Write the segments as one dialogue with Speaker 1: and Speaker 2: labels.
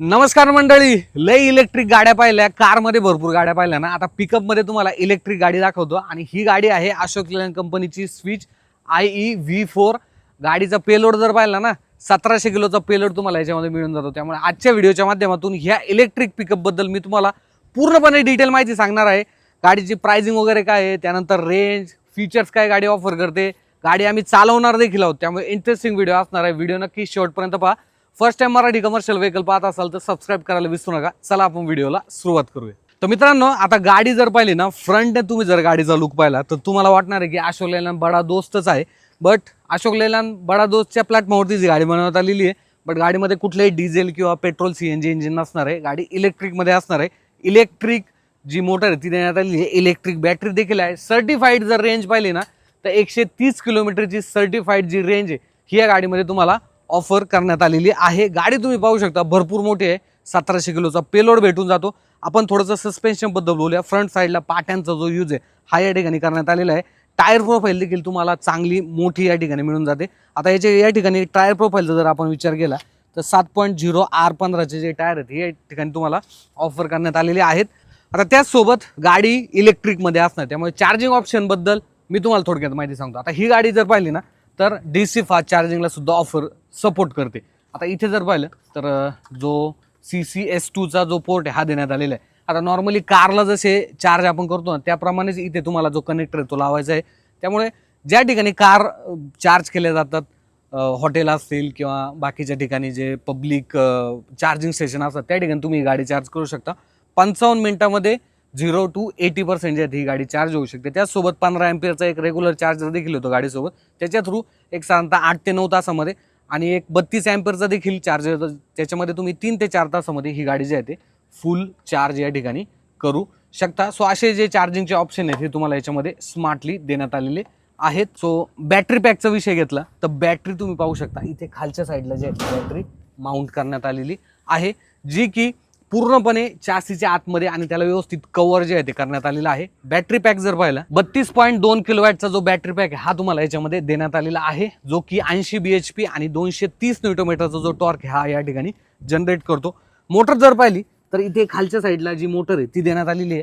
Speaker 1: नमस्कार मंडळी. लय इलेक्ट्रिक गाड्या पाहिल्या. कारमध्ये भरपूर गाड्या पाहिल्या ना. आता पिकअपमध्ये तुम्हाला इलेक्ट्रिक गाडी दाखवतो. आणि ही गाडी आहे अशोक लेलँड कंपनीची switch I E V four गाडीचा पेलोड जर पाहिला ना सतराशे किलोचा पेलोड तुम्हाला याच्यामध्ये मिळून जातो. त्यामुळे आजच्या व्हिडिओच्या माध्यमातून ह्या इलेक्ट्रिक पिकअपबद्दल मी तुम्हाला पूर्णपणे डिटेल माहिती सांगणार आहे. गाडीची प्राइसिंग वगैरे काय आहे त्यानंतर रेंज फीचर्स काय गाडी ऑफर करते. गाडी आम्ही चालवणार देखील आहोत. त्यामुळे इंटरेस्टिंग व्हिडिओ असणार आहे. व्हिडिओ नक्की शेवटपर्यंत पहा. First time Marathi commercial vehicle पाहत असाल तर सबस्क्राईब करायला विसरू नका. चला आपण व्हिडिओला सुरुवात करूया. तर मित्रांनो आता गाडी जर पाहिली ना फ्रंट तुम्ही जर गाडीचा लुक पाहिला तर तुम्हाला वाटणार आहे की अशोक लेलँड बडा दोस्तच आहे. बट अशोक लेलँड बडा दोस्तच्या प्लॅटफॉर्मवरती जी गाडी बनवण्यात आलेली आहे बट गाडीमध्ये कुठलंही डिझेल किंवा petrol C N G engine नसणार आहे. गाडी इलेक्ट्रिकमध्ये असणार आहे. इलेक्ट्रिक जी मोटर आहे ती देण्यात आलेली आहे. इलेक्ट्रिक बॅटरी देखील आहे. सर्टिफाईड जर रेंज पाहिली ना तर एकशे तीस किलोमीटरची सर्टिफाईड जी रेंज आहे ही या गाडीमध्ये तुम्हाला ऑफर करण्यात आलेली आहे. गाडी तुम्ही पाहू शकता भरपूर मोठी आहे. सतराशे किलोचा पेलोड भेटून जातो. आपण थोडंसं सस्पेन्शनबद्दल बोलूया. फ्रंट साईडला पाट्यांचा जो यूज आहे हा या ठिकाणी करण्यात आलेला आहे. टायर प्रोफाईल देखील तुम्हाला चांगली मोठी या ठिकाणी मिळून जाते. आता याचे या ठिकाणी टायर प्रोफाईलचा जर आपण विचार केला तर सात पॉईंट झिरो आर पंधराचे जे टायर आहेत हे या ठिकाणी तुम्हाला ऑफर करण्यात आलेले आहेत. आता त्याचसोबत गाडी इलेक्ट्रिकमध्ये असणार. त्यामुळे चार्जिंग ऑप्शनबद्दल मी तुम्हाला थोडक्यात माहिती सांगतो. आता ही गाडी जर पाहिली ना तर डी सी फास्ट चार्जिंगला सुद्धा ऑफर सपोर्ट करते. आता इथे जर पाहिलं तर जो सी सी एस टूचा जो पोर्ट आहे हा देण्यात आलेला आहे. आता नॉर्मली कारला जसे चार्ज आपण करतो ना त्याप्रमाणेच इथे तुम्हाला जो कनेक्टर आहे तो लावायचा आहे. त्यामुळे ज्या ठिकाणी कार चार्ज केल्या जातात हॉटेल असतील किंवा बाकीच्या ठिकाणी जे पब्लिक चार्जिंग स्टेशन असतात त्या ठिकाणी तुम्ही गाडी चार्ज करू शकता. पंचावन्न मिनिटामध्ये झिरो टू एटी पर्सेंट आहेत ही गाडी चार्ज होऊ शकते. त्याचसोबत पंधरा एम्पियरचा एक रेग्युलर चार्जर देखील होतो गाडीसोबत त्याच्या थ्रू एक साधारणतः आठ ते नऊ तासामध्ये आणि एक बत्तीस एम्पियरचा देखील चार्जर येतो त्याच्यामध्ये तुम्ही तीन ते चार तासामध्ये ही गाडी जी आहे ते फुल चार्ज या ठिकाणी करू शकता. सो असे जे चार्जिंगचे ऑप्शन आहेत हे तुम्हाला याच्यामध्ये स्मार्टली देण्यात आलेले आहेत. सो बॅटरी पॅकचा विषय घेतला तर बॅटरी तुम्ही पाहू शकता. इथे खालच्या साईडला जी आहे बॅटरी माउंट करण्यात आलेली आहे जी की पूर्णपणे चासीच्या आतमध्ये आणि त्याला व्यवस्थित कव्हर जे आहे ते करण्यात आलेलं आहे. बॅटरी पॅक जर पाहिला बत्तीस पॉईंट दोन किलोवॅटचा जो बॅटरी पॅक आहे हा तुम्हाला याच्यामध्ये देण्यात आलेला आहे. जो की ऐंशी बी एच पी आणि दोनशे तीस न्यूटोमीटरचा जो टॉर्क हा या ठिकाणी जनरेट करतो. मोटर जर पाहिली तर इथे खालच्या साईडला जी मोटर आहे ती देण्यात आलेली आहे.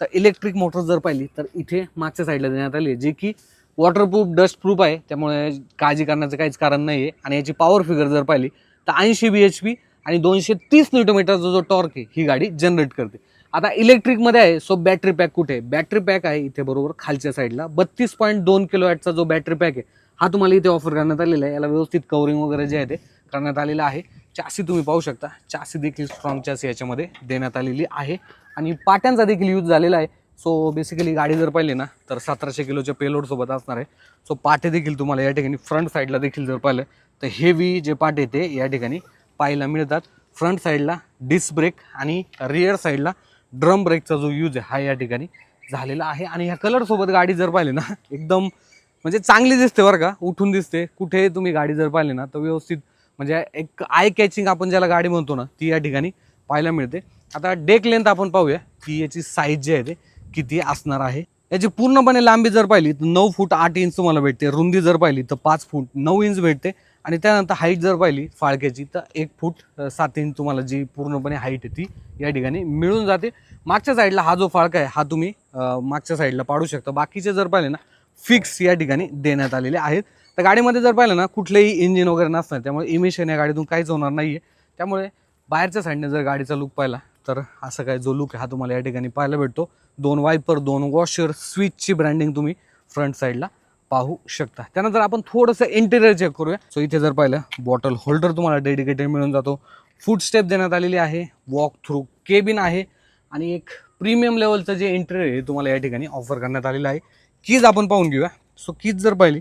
Speaker 1: तर इलेक्ट्रिक मोटर जर पाहिली तर इथे मागच्या साईडला देण्यात आली आहे जे की वॉटरप्रूफ डस्टप्रूफ आहे. त्यामुळे काळजी करण्याचं काहीच कारण नाही आहे आणि याची पॉवर फिगर जर पाहिली तर ऐंशी बी एच पी आणि दोनशे तीस न्यूटोमीटरचा जो टॉर्क आहे ही गाडी जनरेट करते. आता इलेक्ट्रिकमध्ये आहे सो बॅटरी पॅक कुठे आहे? बॅटरी पॅक आहे इथे बरोबर खालच्या साईडला बत्तीस पॉईंट दोन किलो वॅटचा जो बॅटरी पॅक आहे हा तुम्हाला इथे ऑफर करण्यात आलेला आहे. याला व्यवस्थित कवरिंग वगैरे जे आहे ते करण्यात आलेलं आहे. चासी तुम्ही पाहू शकता. चासी देखील स्ट्रॉंग चासी याच्यामध्ये देण्यात आलेली आहे. आणि पाट्यांचा देखील यूज झालेला आहे. सो बेसिकली गाडी जर पाहिली ना तर सतराशे किलोच्या पेलोडसोबत असणार आहे. सो पाटे देखील तुम्हाला या ठिकाणी फ्रंट साईडला देखील जर पाहिलं तर हेवी जे पाटे ते या ठिकाणी पाहायला मिळतात. फ्रंट साईडला डिस्क ब्रेक आणि रिअर साईडला ड्रम ब्रेकचा जो यूज आहे हा या ठिकाणी झालेला आहे. आणि ह्या कलरसोबत गाडी जर पाहिली ना एकदम म्हणजे चांगली दिसते बरं का. उठून दिसते. कुठे तुम्ही गाडी जर पाहिली ना तर व्यवस्थित म्हणजे एक आय कॅचिंग आपण ज्याला गाडी म्हणतो ना ती या ठिकाणी पाहायला मिळते. आता डेक लेंथ आपण पाहूया. की याची साईज जी आहे ते किती असणार आहे. याची पूर्णपणे लांबी जर पाहिली तर नऊ फूट आठ इंच तुम्हाला भेटते. रुंदी जर पाहिली तर पाच फूट नऊ इंच भेटते. आणि त्यानंतर हाईट जर पाहिली फाळक्याची तर एक फूट सात इंच तुम्हाला जी पूर्णपणे हाईट आहे ती या ठिकाणी मिळून जाते. मागच्या साईडला हा जो फाळका आहे हा तुम्ही मागच्या साईडला पाडू शकता. बाकीचे जर पाहिले ना फिक्स या ठिकाणी देण्यात आलेले आहेत. तर गाडीमध्ये जर पाहिलं ना कुठलेही इंजिन वगैरे नसणार त्यामुळे इमिशन या गाडीतून काहीच होणार नाही आहे त्यामुळे बाहेरच्या साईडने जर गाडीचा लुक पाहिला तर असं काय जो लुक आहे हा तुम्हाला या ठिकाणी पाहायला भेटतो. दोन वायपर दोन वॉशर स्विचची ब्रँडिंग तुम्ही फ्रंट साईडला पाहू शकता. त्यानंतर आपण थोडंसं इंटेरियर चेक करूया. सो इथे जर पाहिलं बॉटल होल्डर तुम्हाला डेडिकेटेड मिळून जातो. फूड स्टेप देण्यात आलेली आहे. वॉक थ्रू केबिन आहे. आणि एक प्रीमियम लेवलचं जे इंटेरियर आहे तुम्हाला या ठिकाणी ऑफर करण्यात आलेलं आहे. कीज आपण पाहून घेऊया. सो कीज जर पाहिली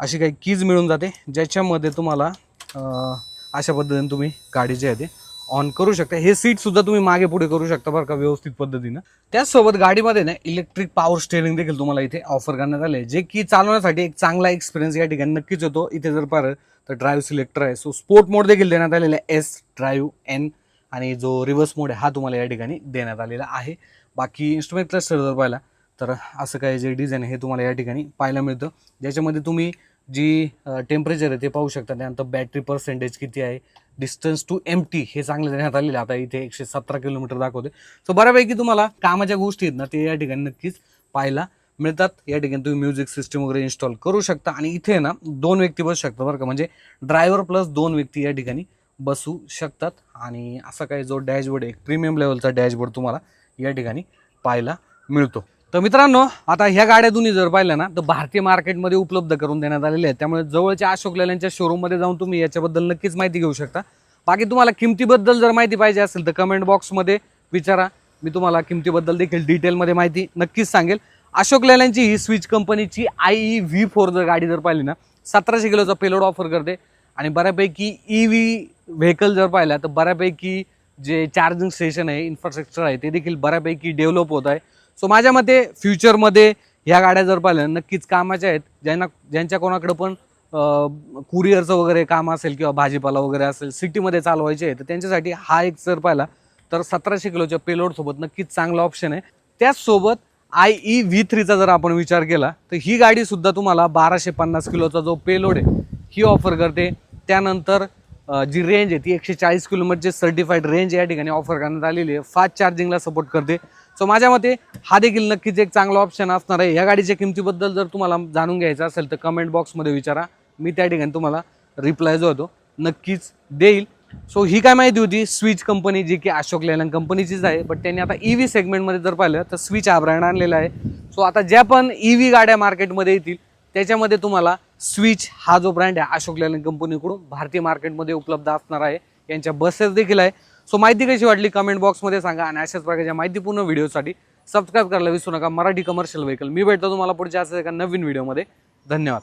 Speaker 1: अशी काही कीज मिळून जाते ज्याच्यामध्ये तुम्हाला अशा पद्धतीने तुम्ही गाडी जी आहे ते ऑन करू शकता. हे सीट सुद्धा तुम्ही मागे पुढे करू शकता बरं का व्यवस्थित पद्धतीनं. त्याचसोबत गाडीमध्ये ना इलेक्ट्रिक पॉवर स्टेअरिंग देखील तुम्हाला इथे ऑफर करण्यात आले जे की चालवण्यासाठी एक चांगला एक्सपिरियन्स या ठिकाणी नक्कीच होतो इथे जर पाहिलं तर ड्राईव्ह सिलेक्टर आहे. सो स्पोर्ट मोड देखील देण्यात आलेला आहे. एस ड्राईव्ह एन आणि जो रिव्हर्स मोड आहे हा तुम्हाला या ठिकाणी देण्यात आलेला आहे. बाकी इन्स्ट्रुमेंट क्लस्टर जर पाहिला तर असं काही जे डिझाईन आहे हे तुम्हाला या ठिकाणी पाहायला मिळतं. ज्याच्यामध्ये तुम्ही जी टेम्परेचर आहे ते पाहू शकता. त्यानंतर बॅटरी पर्सेंटेज किती आहे? डिस्टन्स टू एम टी हे चांगलं देण्यात आलेलं आता इथे एकशे सतरा किलोमीटर दाखवते सो बऱ्यापैकी तुम्हाला कामाच्या गोष्टी आहेत ना ते या ठिकाणी नक्कीच पाहायला मिळतात. या ठिकाणी तुम्ही म्युझिक सिस्टम वगैरे इन्स्टॉल करू शकता. आणि इथे ना दोन व्यक्ती बसू शकता बरं का. म्हणजे ड्रायव्हर प्लस दोन व्यक्ती या ठिकाणी बसू शकतात. आणि असा काही जो डॅशबोर्ड आहे प्रीमियम लेवलचा डॅशबोर्ड तुम्हाला या ठिकाणी पाहायला मिळतो. तर मित्रांनो आता ह्या गाड्या दोन्ही जर पाहिल्या ना तर भारतीय मार्केटमध्ये उपलब्ध करून देण्यात आलेल्या आहेत. त्यामुळे जवळच्या अशोक लेल्यांच्या शोरूममध्ये जाऊन तुम्ही याच्याबद्दल नक्कीच माहिती घेऊ शकता. बाकी तुम्हाला किमतीबद्दल जर माहिती पाहिजे असेल तर कमेंट बॉक्समध्ये विचारा. मी तुम्हाला किमतीबद्दल देखील डिटेलमध्ये माहिती नक्कीच सांगेल. अशोक लेल्यांची ही स्विच कंपनीची आय ई व्ही फोर जर गाडी जर पाहिली ना सतराशे किलोचा पेलोड ऑफर करते. आणि बऱ्यापैकी ई व्ही व्हेकल जर पाहिला तर बऱ्यापैकी जे चार्जिंग स्टेशन आहे इन्फ्रास्ट्रक्चर आहे ते देखील बऱ्यापैकी डेव्हलप होत आहे. सो माझ्या मते फ्युचरमध्ये ह्या गाड्या जर पाहिल्या नक्कीच कामाच्या आहेत. ज्यांना ज्यांच्या कोणाकडं पण कुरिअरचं वगैरे काम असेल किंवा भाजीपाला वगैरे असेल सिटीमध्ये चालवायचे आहे तर त्यांच्यासाठी हा एक जर पाहिला तर सतराशे किलोच्या पेलोडसोबत नक्कीच चांगला ऑप्शन आहे. त्याचसोबत आय ई व्ही थ्रीचा जर आपण विचार केला तर ही गाडीसुद्धा तुम्हाला बाराशे पन्नास किलोचा जो पेलोड आहे ही ऑफर करते. त्यानंतर जी रेंज आहे ती एकशे चाळीस किलोमीटरची सर्टिफाईड रेंज या ठिकाणी ऑफर करण्यात आलेली आहे. फास्ट चार्जिंगला सपोर्ट करते. सो माझ्या मते हा देखील नक्कीच एक चांगला ऑप्शन असणार आहे. या गाडीच्या किमतीबद्दल जर तुम्हाला जाणून घ्यायचं असेल तर कमेंट बॉक्समध्ये विचारा. मी त्या ठिकाणी तुम्हाला रिप्लाय जो होतो नक्कीच देईल. सो ही काय माहिती होती? स्विच कंपनी जी की अशोक लेलँड कंपनीचीच आहे. बट त्यांनी आता ई व्ही सेगमेंटमध्ये जर पाहिलं तर स्विच हा ब्रँड आणलेला आहे. सो आता ज्या पण ई व्ही गाड्या मार्केटमध्ये येतील त्याच्यामध्ये तुम्हाला स्विच हा जो ब्रँड आहे अशोक लेलन कंपनीकडून भारतीय मार्केटमध्ये उपलब्ध असणार आहे. यांच्या बसेस देखील आहे. सो माहिती कशी वाटली? कमेंट बॉक्समध्ये सांगा आणि अशाच प्रकारच्या माहितीपूर्ण व्हिडिओसाठी सबस्क्राईब करायला विसरू नका. मराठी कमर्शियल व्हेकल मी भेटतो तुम्हाला पुढच्या असं एका नवीन व्हिडिओमध्ये धन्यवाद.